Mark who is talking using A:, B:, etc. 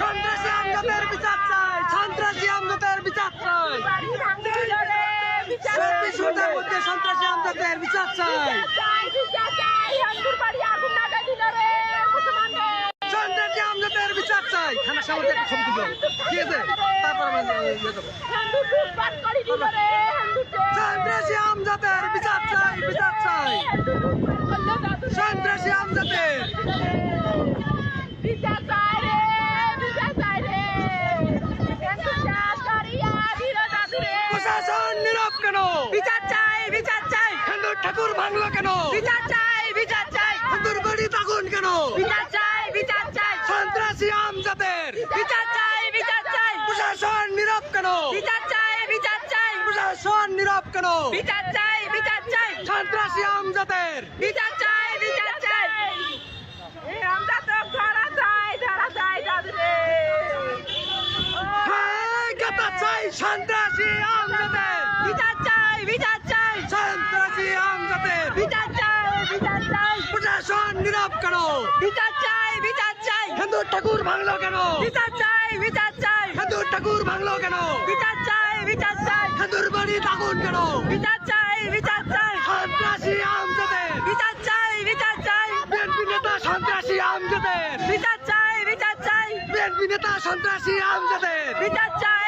A: সন্ত্রাসী আমজাদের বিচার চাই সন্ত্রাসী আমজাদের বিচার চাই সত্যি মধ্যে সন্ত্রাসী আমজাদের বিচার চাই সন্ত্রাসী আমজাদের বিচার চাই খানা সামনে একটা ছবি তুলো ঠিক আছে তারপর আমরা সন্ত্রাসী আমজাদের বিচার চাই বিচার চাই সন্ত্রাসী
B: রে
A: প্রশাসন নীরব কেন?
B: বিচার চাই বিচার চাই।
A: হিন্দু ঠাকুর ভাঙলো কেন?
B: বিচার চাই বিচার চাই।
A: হিন্দুর বাড়ি তাগুন কেন?
B: বিচার চাই বিচার চাই।
A: সন্ত্রাসী আমজাদের।
B: বিচার চাই বিচার চাই।
A: প্রশাসন নীরব কেন?
B: বিচার চাই বিচার চাই।
A: প্রশাসন নীরব কেন?
B: বিচার চাই বিচার চাই।
A: সন্ত্রাসী আমজাদের।
B: বিচার চাই বিচার চাই এ আমরা তো ধরা চাই ধরা চাই
A: কথা চাই সন্ত্রাসী আমজাদের
B: বিচার চাই বিচার চাই
A: সন্ত্রাসী আমজাদের
B: বিচার চাই বিচার চাই
A: প্রশাসন নীরব কেন?
B: বিচার চাই বিচার চাই
A: হিন্দু ঠাকুর ভাঙলো কেন?
B: বিচার চাই বিচার চাই
A: হিন্দু ঠাকুর ভাঙলো কেন
B: বিচার চাই বিচার চাই
A: হিন্দুর বাড়ি কেন?
B: বিচার চাই বিচার চাই
A: সন্ত্রাসী আমজাদের
B: বিচার চাই বিচার চাই
A: বিএনপি নেতা সন্ত্রাসী আমজাদের
B: বিচার চাই বিচার চাই।
A: বিএনপি নেতা সন্ত্রাসী আমজাদের।
B: বিচার চাই। বিচার চাই